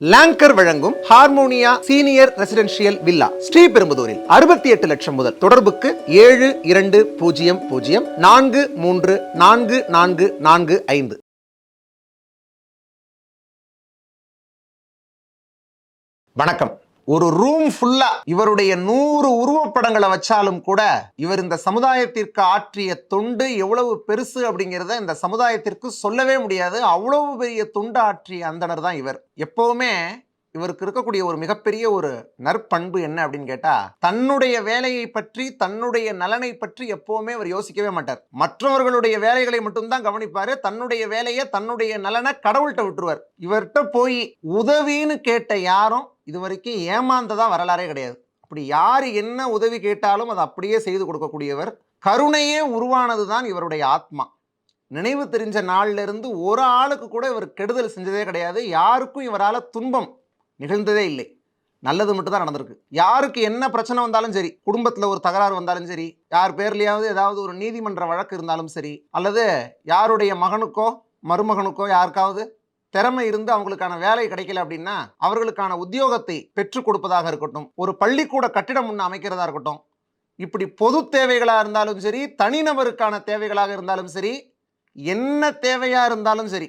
Longer வழங்கும் Harmonia senior residential villa ஸ்ரீபெரும்புதூரில் அறுபத்தி எட்டு லட்சம் முதல் தொடர்புக்கு ஏழு இரண்டு பூஜ்ஜியம் பூஜ்ஜியம் நான்கு மூன்று நான்கு நான்கு நான்கு ஐந்து. வணக்கம். ஒரு ரூம் ஃபுல்லா இவருடைய நூறு உருவப்படங்களை வச்சாலும் கூட இவர் இந்த சமுதாயத்திற்கு ஆற்றிய தொண்டு எவ்வளவு பெருசு அப்படிங்கிறத இந்த சமுதாயத்திற்கு சொல்லவே முடியாது. அவ்வளவு பெரிய தொண்டு ஆற்றிய அந்தனர் தான் இவர். எப்பவுமே இவருக்கு இருக்கக்கூடிய ஒரு மிகப்பெரிய ஒரு நற்பண்பு என்ன அப்படின்னு கேட்டா தன்னுடைய வேலையை பற்றி தன்னுடைய நலனை பற்றி எப்பவுமே அவர் யோசிக்கவே மாட்டார். மற்றவர்களுடைய வேலைகளை மட்டும்தான் கவனிப்பாரு. தன்னுடைய வேலையை தன்னுடைய நலனை கடவுள்கிட்ட விட்டுருவார். இவர்கிட்ட போய் உதவின்னு கேட்ட யாரும் இது வரைக்கும் ஏமாந்ததாக வரலாறே கிடையாது. அப்படி யார் என்ன உதவி கேட்டாலும் அதை அப்படியே செய்து கொடுக்கக்கூடியவர் கருணையே உருவானது தான் இவருடைய ஆத்மா. நினைவு தெரிஞ்ச நாள்ல இருந்து ஒரு ஆளுக்கு கூட இவர் கெடுதல் செஞ்சதே கிடையாது. யாருக்கும் இவரால் துன்பம் நிகழ்ந்ததே இல்லை. நல்லது மட்டும் தான் நடந்திருக்கு. யாருக்கு என்ன பிரச்சனை வந்தாலும் சரி குடும்பத்தில் ஒரு தகராறு வந்தாலும் சரி யார் பேர்லையாவது ஏதாவது ஒரு நீதிமன்ற வழக்கு இருந்தாலும் சரி அல்லது யாருடைய மகனுக்கோ மருமகனுக்கோ யாருக்காவது திறமை இருந்து அவங்களுக்கான வேலை கிடைக்கல அப்படின்னா அவர்களுக்கான உத்தியோகத்தை பெற்றுக் கொடுப்பதாக இருக்கட்டும் ஒரு பள்ளிக்கூட கட்டிடம் ஒன்று அமைக்கிறதா இருக்கட்டும் இப்படி பொது தேவைகளாக இருந்தாலும் சரி தனிநபருக்கான தேவைகளாக இருந்தாலும் சரி என்ன தேவையாக இருந்தாலும் சரி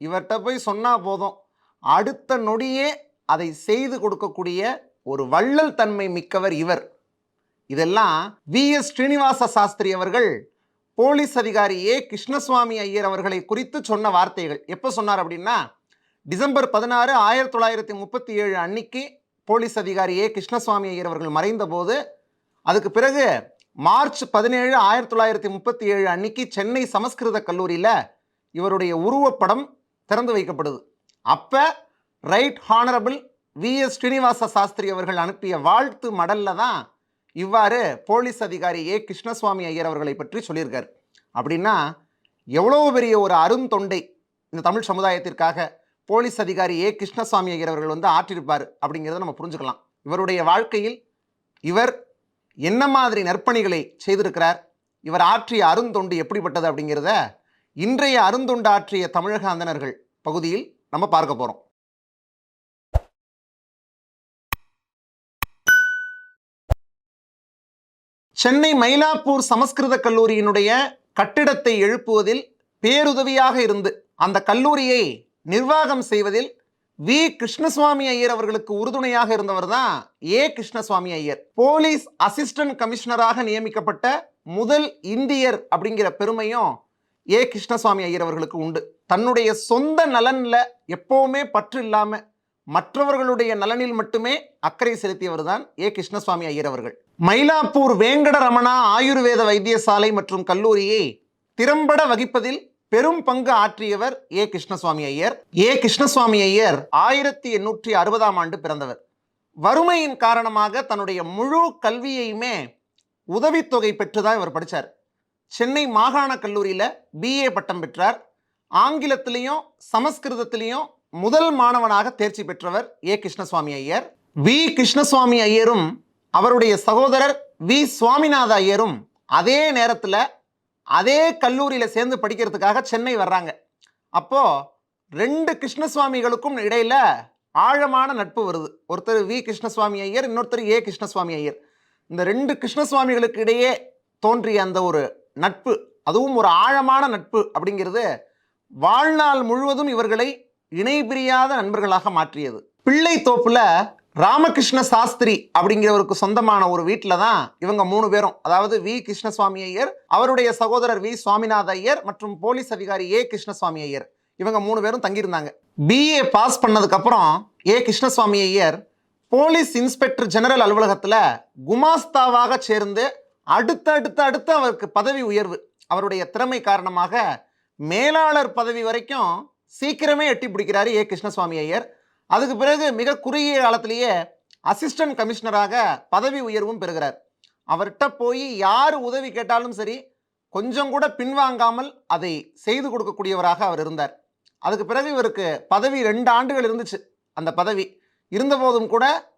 இவர்கிட்ட போய் சொன்னால் போதும். அடுத்த நொடியே அதை செய்து கொடுக்கக்கூடிய ஒரு வள்ளல் தன்மை மிக்கவர் இவர். இதெல்லாம் வி எஸ் ஸ்ரீனிவாச சாஸ்திரி அவர்கள் போலீஸ் அதிகாரி ஏ. கிருஷ்ணசுவாமி ஐயர் அவர்களை குறித்து சொன்ன வார்த்தைகள். எப்போ சொன்னார் அப்படின்னா டிசம்பர் பதினாறு ஆயிரத்தி தொள்ளாயிரத்தி முப்பத்தி ஏழு அன்னைக்கு போலீஸ் அதிகாரி ஏ. கிருஷ்ணசுவாமி ஐயர் அவர்கள் மறைந்த போது அதுக்கு பிறகு மார்ச் பதினேழு ஆயிரத்தி தொள்ளாயிரத்தி முப்பத்தி ஏழு அன்னைக்கு சென்னை சமஸ்கிருத கல்லூரியில் இவருடைய உருவப்படம் திறந்து வைக்கப்படுது. அப்போ right honourable V. S. Srinivasa Sastri அவர்கள் அனுப்பிய வாழ்த்து மடல்ல தான் இவ்வாறு போலீஸ் அதிகாரி ஏ. கிருஷ்ணசுவாமி ஐயர் அவர்களை பற்றி சொல்லியிருக்கார். அப்படின்னா எவ்வளோ பெரிய ஒரு அருந்தொண்டை இந்த தமிழ் சமுதாயத்திற்காக போலீஸ் அதிகாரி ஏ. கிருஷ்ணசுவாமி ஐயர் அவர்கள் வந்து ஆற்றிருப்பார் அப்படிங்கிறத நம்ம புரிஞ்சுக்கலாம். இவருடைய வாழ்க்கையில் இவர் என்ன மாதிரி நற்பணிகளை செய்திருக்கிறார் இவர் ஆற்றிய அருந்தொண்டு எப்படிப்பட்டது அப்படிங்கிறத இன்றைய அருந்தொண்டு ஆற்றிய தமிழக அந்தணர்கள் பகுதியில் நம்ம பார்க்க போகிறோம் சென்னை மயிலாப்பூர் சமஸ்கிருத கல்லூரியினுடைய கட்டிடத்தை எழுப்புவதில் பேருதவியாக இருந்து அந்த கல்லூரியை நிர்வாகம் செய்வதில் வி. கிருஷ்ணசுவாமி ஐயர் அவர்களுக்கு உறுதுணையாக இருந்தவர் தான் A. Krishnaswamy Iyer. Police assistant கமிஷனராக நியமிக்கப்பட்ட முதல் இந்தியர் அப்படிங்கிற பெருமையும் ஏ. கிருஷ்ணசுவாமி ஐயர் அவர்களுக்கு உண்டு. தன்னுடைய சொந்த நலனில் எப்போவுமே பற்று இல்லாமல் மற்றவர்களுடைய நலனில் மட்டுமே அக்கறை செலுத்தியவர் தான் ஏ கிருஷ்ணசுவாமி ஐயர் அவர்கள். மயிலாப்பூர் வேங்கட ரமணா ஆயுர்வேத வைத்தியசாலை மற்றும் கல்லூரியை திறம்பட வகிப்பதில் பெரும் பங்கு ஆற்றியவர் ஏ கிருஷ்ணசுவாமி ஐயர். ஏ கிருஷ்ணசுவாமி ஐயர் ஆயிரத்தி எண்ணூற்றி அறுபதாம் ஆண்டு பிறந்தவர். வறுமையின் காரணமாக தன்னுடைய முழு கல்வியையுமே உதவித்தொகை பெற்றுதான் இவர் படித்தார் சென்னை மாகாண கல்லூரியில் பிஏ பட்டம் பெற்றார். ஆங்கிலத்திலையும் சமஸ்கிருதத்திலையும் முதல் மாணவனாக தேர்ச்சி பெற்றவர் ஏ கிருஷ்ணசுவாமி ஐயர். வி கிருஷ்ணசுவாமி ஐயரும் அவருடைய சகோதரர் வி சுவாமிநாத ஐயரும் அதே நேரத்தில் அதே கல்லூரியில் சேர்ந்து படிக்கிறதுக்காக சென்னை வர்றாங்க. அப்போது ரெண்டு கிருஷ்ணசுவாமிகளுக்கும் இடையில் ஆழமான நட்பு வருது. ஒருத்தர் வி கிருஷ்ணசுவாமி ஐயர் இன்னொருத்தர் ஏ கிருஷ்ணசுவாமி ஐயர். இந்த ரெண்டு கிருஷ்ணசுவாமிகளுக்கு இடையே தோன்றிய அந்த ஒரு நட்பு அதுவும் ஒரு ஆழமான நட்பு அப்படிங்கிறது வாழ்நாள் முழுவதும் இவர்களை இணை பிரியாத நண்பர்களாக மாற்றியது. பிள்ளை தோப்புல ராமகிருஷ்ண சாஸ்திரி அப்படிங்கிறவருக்கு சொந்தமான ஒரு வீட்டில் தான் இவங்க மூணு பேரும். அதாவது வி. கிருஷ்ணசுவாமி ஐயர் அவருடைய சகோதரர் வி. சுவாமிநாத ஐயர் மற்றும் போலீஸ் அதிகாரி ஏ. கிருஷ்ணசுவாமி ஐயர். இவங்க மூணு பேரும் தங்கியிருந்தாங்க. பிஏ பாஸ் பண்ணதுக்கப்புறம் A. Krishnaswamy Iyer police inspector general அலுவலகத்தில் குமாஸ்தாவாக சேர்ந்து அடுத்த அடுத்த அடுத்து அவருக்கு பதவி உயர்வு. அவருடைய திறமை காரணமாக மேலாளர் பதவி வரைக்கும் சீக்கிரமே எட்டி பிடிக்கிறாரு ஏ. கிருஷ்ணசுவாமி ஐயர். அதுக்கு பிறகு மிக குறுகிய காலத்திலேயே அசிஸ்டன்ட் கமிஷனராக பதவி உயர்வும் பெறுகிறார். அவர்கிட்ட போய் யார் உதவி கேட்டாலும் சரி கொஞ்சம் கூட பின்வாங்காமல் அதை செய்து கொடுக்கக்கூடியவராக அவர் இருந்தார். அதுக்கு பிறகு இவருக்கு பதவி ரெண்டு ஆண்டுகள் இருந்துச்சு. அந்த பதவி இருந்தபோதும் கூட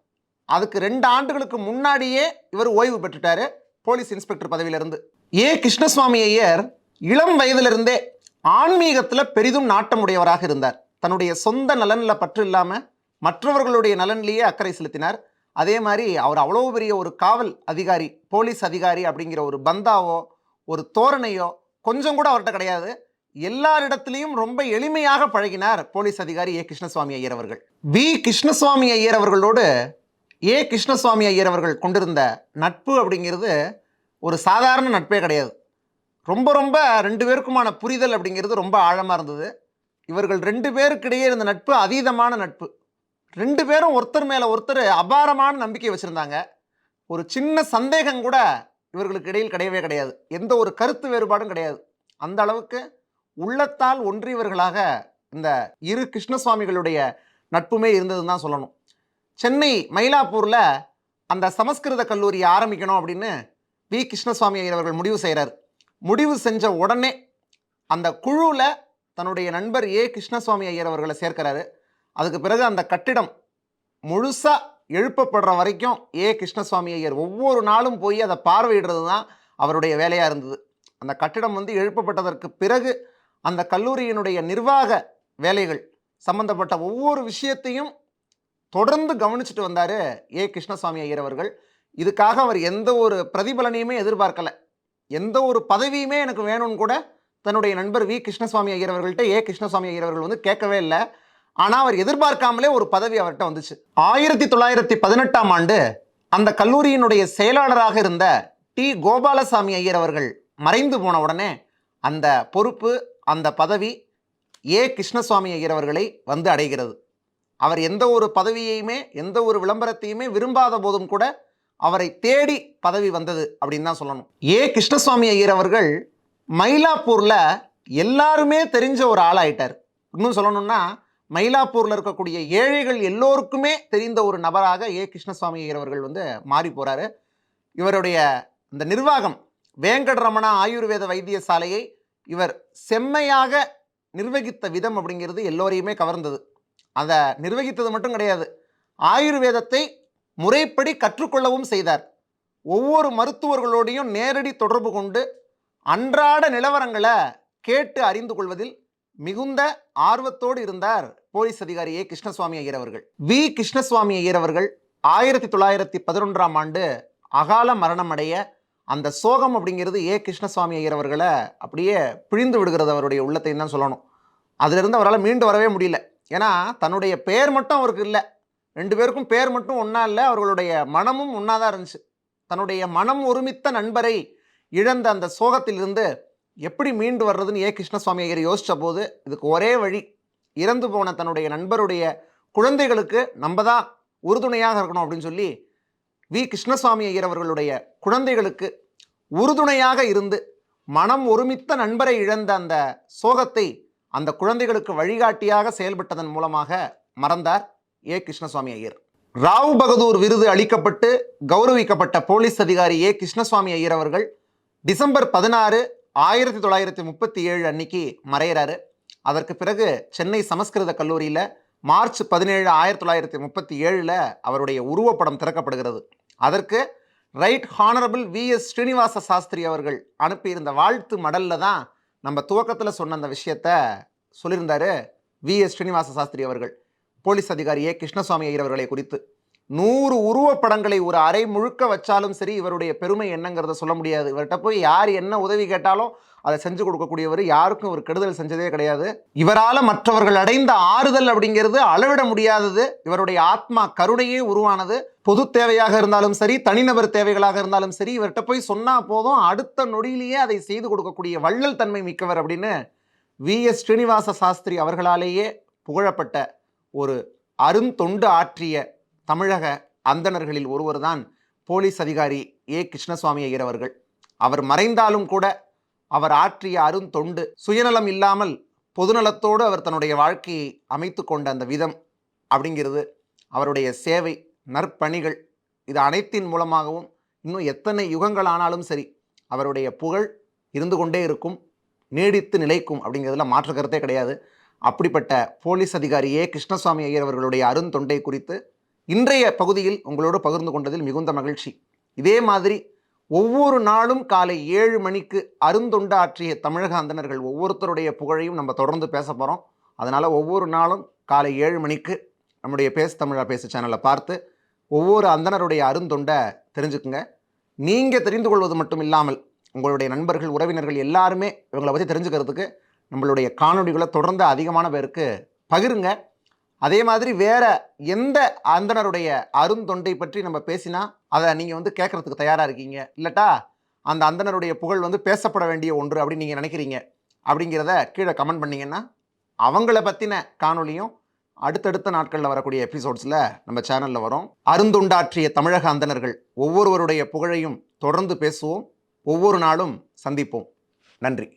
அதுக்கு ரெண்டு ஆண்டுகளுக்கு முன்னாடியே இவர் ஓய்வு பெற்றுட்டார் போலீஸ் இன்ஸ்பெக்டர் பதவியிலிருந்து. ஏ. கிருஷ்ணசுவாமி ஐயர் இளம் வயதிலிருந்தே ஆன்மீகத்தில் பெரிதும் நாட்டமுடையவராக இருந்தார். தன்னுடைய சொந்த நலனில் பற்று இல்லாமல் மற்றவர்களுடைய நலன்லேயே அக்கறை செலுத்தினார். அதே மாதிரி அவர் அவ்வளோ பெரிய ஒரு காவல் அதிகாரி போலீஸ் அதிகாரி அப்படிங்கிற ஒரு பந்தாவோ ஒரு தோரணையோ கொஞ்சம் கூட அவர்கிட்ட கிடையாது. எல்லாரிடத்திலையும் ரொம்ப எளிமையாக பழகினார் போலீஸ் அதிகாரி ஏ. கிருஷ்ணசுவாமி ஐயர் அவர்கள். வி. கிருஷ்ணசுவாமி ஐயர் அவர்களோடு ஏ. கிருஷ்ணசுவாமி ஐயர் அவர்கள் கொண்டிருந்த நட்பு அப்படிங்கிறது ஒரு சாதாரண நட்பே கிடையாது. ரொம்ப ரொம்ப ரெண்டு பேருக்குமான புரிதல் அப்படிங்கிறது ரொம்ப ஆழமாக இருந்தது. இவர்கள் ரெண்டு பேருக்கிடையே இருந்த நட்பு அதீதமான நட்பு. ரெண்டு பேரும் ஒருத்தர் மேலே ஒருத்தர் அபாரமான நம்பிக்கை வச்சுருந்தாங்க. ஒரு சின்ன சந்தேகம் கூட இவர்களுக்கு இடையில் கிடையவே கிடையாது. எந்த ஒரு கருத்து வேறுபாடும் கிடையாது. அந்த அளவுக்கு உள்ளத்தால் ஒன்றியவர்களாக இந்த இரு கிருஷ்ணசுவாமிகளுடைய நட்புமே இருந்ததுன்னு தான் சொல்லணும். சென்னை மயிலாப்பூரில் அந்த சமஸ்கிருத கல்லூரியை ஆரம்பிக்கணும் அப்படின்னு வி கிருஷ்ணசுவாமி அவர்கள் முடிவு செய்கிறார் முடிவு செஞ்ச உடனே அந்த குழுவில் தன்னுடைய நண்பர் ஏ. கிருஷ்ணசுவாமி ஐயர் அவர்களை சேர்க்கிறாரு. அதுக்கு பிறகு அந்த கட்டிடம் முழுசாக எழுப்பப்படுற வரைக்கும் ஏ. கிருஷ்ணசுவாமி ஐயர் ஒவ்வொரு நாளும் போய் அதை பார்வையிடுறது தான் அவருடைய வேலையாக இருந்தது. அந்த கட்டிடம் வந்து எழுப்பப்பட்டதற்கு பிறகு அந்த கல்லூரியினுடைய நிர்வாக வேலைகள் சம்பந்தப்பட்ட ஒவ்வொரு விஷயத்தையும் தொடர்ந்து கவனிச்சுட்டு வந்தார் ஏ. கிருஷ்ணசுவாமி ஐயர் அவர்கள். இதுக்காக அவர் எந்த ஒரு பிரதிபலனையுமே எதிர்பார்க்கலை. எந்த ஒரு பதவியுமே எனக்கு வேணும்னு கூட தன்னுடைய நண்பர் வி. கிருஷ்ணசுவாமி ஐயர் அவர்கள்ட்ட ஏ. கிருஷ்ணசுவாமி ஐயர் அவர்கள் வந்து கேட்கவே இல்லை. ஆனால் அவர் எதிர்பார்க்காமலே ஒரு பதவி அவர்கிட்ட வந்துச்சு. ஆயிரத்தி தொள்ளாயிரத்தி பதினெட்டாம் ஆண்டு அந்த கல்லூரியினுடைய செயலாளராக இருந்த டி. கோபாலசாமி ஐயர் அவர்கள் மறைந்து போன உடனே அந்த பொறுப்பு அந்த பதவி ஏ. கிருஷ்ணசுவாமி ஐயர் அவர்களை வந்து அடைகிறது. அவர் எந்த ஒரு பதவியையுமே எந்த ஒரு விளம்பரத்தையுமே விரும்பாத போதும் கூட அவரை தேடி பதவி வந்தது அப்படின்னு தான் சொல்லணும். ஏ. கிருஷ்ணசுவாமி ஐயர் அவர்கள் மயிலாப்பூரில் எல்லாருமே தெரிஞ்ச ஒரு ஆளாயிட்டார். இன்னும் சொல்லணும்னா மயிலாப்பூரில் இருக்கக்கூடிய ஏழைகள் எல்லோருக்குமே தெரிந்த ஒரு நபராக ஏ. கிருஷ்ணசுவாமி ஐயர் அவர்கள் வந்து மாறி போகிறாரு இவருடைய இந்த நிர்வாகம் வேங்கடரமணா ஆயுர்வேத வைத்தியசாலையை இவர் செம்மையாக நிர்வகித்த விதம் அப்படிங்கிறது எல்லோரையுமே கவர்ந்தது. அதை நிர்வகித்தது மட்டும் கிடையாது. ஆயுர்வேதத்தை முறைப்படி கற்றுக்கொள்ளவும் செய்தார். ஒவ்வொரு மருத்துவர்களோடையும் நேரடி தொடர்பு கொண்டு அன்றாட நிலவரங்களை கேட்டு அறிந்து கொள்வதில் மிகுந்த ஆர்வத்தோடு இருந்தார் போலீஸ் அதிகாரி ஏ. கிருஷ்ணசுவாமி ஐயர் அவர்கள். வி. கிருஷ்ணசுவாமி ஐயர் அவர்கள் ஆயிரத்தி தொள்ளாயிரத்தி பதினொன்றாம் ஆண்டு அகால மரணம் அடைய அந்த சோகம் அப்படிங்கிறது ஏ. கிருஷ்ணசுவாமி ஐயர் அவர்களை அப்படியே பிழிந்து விடுகிறது அவருடைய உள்ளத்தையும் தான் சொல்லணும். அதிலிருந்து அவரால் மீண்டு வரவே முடியல. ஏன்னா தன்னுடைய பெயர் மட்டும் அவருக்கு இல்லை. ரெண்டு பேருக்கும் பேர் மட்டும் ஒன்றா இல்லை அவர்களுடைய மனமும் ஒன்றா தான் இருந்துச்சு. தன்னுடைய மனம் ஒருமித்த நண்பரை இழந்த அந்த சோகத்திலிருந்து எப்படி மீண்டு வர்றதுன்னு ஏ. கிருஷ்ணசுவாமி ஐயர் யோசித்த போது இதுக்கு ஒரே வழி இறந்து போன தன்னுடைய நண்பருடைய குழந்தைகளுக்கு நம்ம தான் உறுதுணையாக இருக்கணும் அப்படின்னு சொல்லி வி. கிருஷ்ணசுவாமி ஐயர் அவர்களுடைய குழந்தைகளுக்கு உறுதுணையாக இருந்து மனம் ஒருமித்த நண்பரை இழந்த அந்த சோகத்தை அந்த குழந்தைகளுக்கு வழிகாட்டியாக செயல்பட்டதன் மூலமாக மறந்தார். ஏ. கிருஷ்ணசுவாமி ஐயர். ராவ் பகதூர் விருது அளிக்கப்பட்டு கௌரவிக்கப்பட்ட போலீஸ் அதிகாரி ஏ. கிருஷ்ணசுவாமி ஐயர் அவர்கள் டிசம்பர் பதினாறு ஆயிரத்தி தொள்ளாயிரத்தி முப்பத்தி ஏழு அன்னைக்கு மறையிறாரு. அதற்கு பிறகு சென்னை சமஸ்கிருத கல்லூரியில் மார்ச் பதினேழு ஆயிரத்தி தொள்ளாயிரத்தி முப்பத்தி ஏழில் அவருடைய உருவப்படம் திறக்கப்படுகிறது. அதற்கு right honourable V. S. Srinivasa Sastri அவர்கள் அனுப்பியிருந்த வாழ்த்து மடலில் தான் நம்ம துவக்கத்தில் சொன்ன அந்த விஷயத்த சொல்லியிருந்தாரு வி. எஸ். ஸ்ரீனிவாச சாஸ்திரி அவர்கள். போலீஸ் அதிகாரி ஏ. கிருஷ்ணசுவாமி ஐயர் அவர்களை குறித்து. நூறு உருவப்படங்களை ஒரு அறை முழுக்க வச்சாலும் சரி இவருடைய பெருமை என்னங்கிறத சொல்ல முடியாது. இவர்கிட்ட போய் யார் என்ன உதவி கேட்டாலும் அதை செஞ்சு கொடுக்கக்கூடியவர் யாருக்கும் ஒரு கெடுதல் செஞ்சதே கிடையாது. இவரால் மற்றவர்கள் அடைந்த ஆறுதல் அப்படிங்கிறது அளவிட முடியாதது. இவருடைய ஆத்மா கருணையே உருவானது. பொது தேவையாக இருந்தாலும் சரி தனிநபர் தேவைகளாக இருந்தாலும் சரி இவர்கிட்ட போய் சொன்னால் போதும் அடுத்த நொடியிலேயே அதை செய்து கொடுக்கக்கூடிய வள்ளல் தன்மை மிக்கவர் அப்படின்னு வி. எஸ். ஸ்ரீனிவாச சாஸ்திரி அவர்களாலேயே புகழப்பட்ட ஒரு அருந்தொண்டு ஆற்றிய தமிழக அந்தணர்களில் ஒருவர் தான் போலீஸ் அதிகாரி ஏ. கிருஷ்ணசுவாமி ஐயர் அவர்கள். அவர் மறைந்தாலும் கூட அவர் ஆற்றிய அருந்தொண்டு சுயநலம் இல்லாமல் பொதுநலத்தோடு அவர் தன்னுடைய வாழ்க்கையை அமைத்து கொண்ட அந்த விதம் அப்படிங்கிறது அவருடைய சேவை நற்பணிகள். இது அனைத்தின் மூலமாகவும் இன்னும் எத்தனை யுகங்கள் ஆனாலும் சரி அவருடைய புகழ் இருந்து கொண்டே இருக்கும் நீடித்து நிலைக்கும் அப்படிங்கிறதுல மாற்று கருத்தே கிடையாது. அப்படிப்பட்ட போலீஸ் அதிகாரி ஏ கிருஷ்ணசுவாமி ஐயர் அவர்களுடைய அருந்தொண்டை குறித்து இன்றைய பகுதியில் உங்களோடு பகிர்ந்து கொண்டதில் மிகுந்த மகிழ்ச்சி. இதே மாதிரி ஒவ்வொரு நாளும் காலை ஏழு மணிக்கு அருந்தொண்டு ஆற்றிய தமிழக அந்தணர்கள் ஒவ்வொருத்தருடைய புகழையும் நம்ம தொடர்ந்து பேச போகிறோம் அதனால் ஒவ்வொரு நாளும் காலை ஏழு மணிக்கு நம்முடைய பேசு தமிழா பேசு சேனலை பார்த்து ஒவ்வொரு அந்தணருடைய அருந்தொண்டை தெரிஞ்சுக்குங்க. நீங்கள் தெரிந்து கொள்வது மட்டும் இல்லாமல் உங்களுடைய நண்பர்கள் உறவினர்கள் எல்லாருமே இவங்களை பற்றி தெரிஞ்சுக்கிறதுக்கு நம்மளுடைய காணொலிகளை தொடர்ந்து அதிகமான பேருக்கு பகிருங்க. அதே மாதிரி வேறு எந்த அந்தணருடைய அருந்தொண்டை பற்றி நம்ம பேசினா அதை நீங்கள் வந்து கேட்கறதுக்கு தயாராக இருக்கீங்க. இல்லட்டா அந்த அந்தணருடைய புகழ் வந்து பேசப்பட வேண்டிய ஒன்று அப்படின்னு நீங்கள் நினைக்கிறீங்க. அப்படிங்கிறத கீழே கமெண்ட் பண்ணீங்கன்னா அவங்கள பற்றின காணொலியும் அடுத்தடுத்த நாட்களில் வரக்கூடிய எபிசோட்ஸில் நம்ம சேனலில் வரும். அருந்துண்டாற்றிய தமிழக அந்தணர்கள் ஒவ்வொருவருடைய புகழையும் தொடர்ந்து பேசுவோம். ஒவ்வொரு நாளும் சந்திப்போம். நன்றி.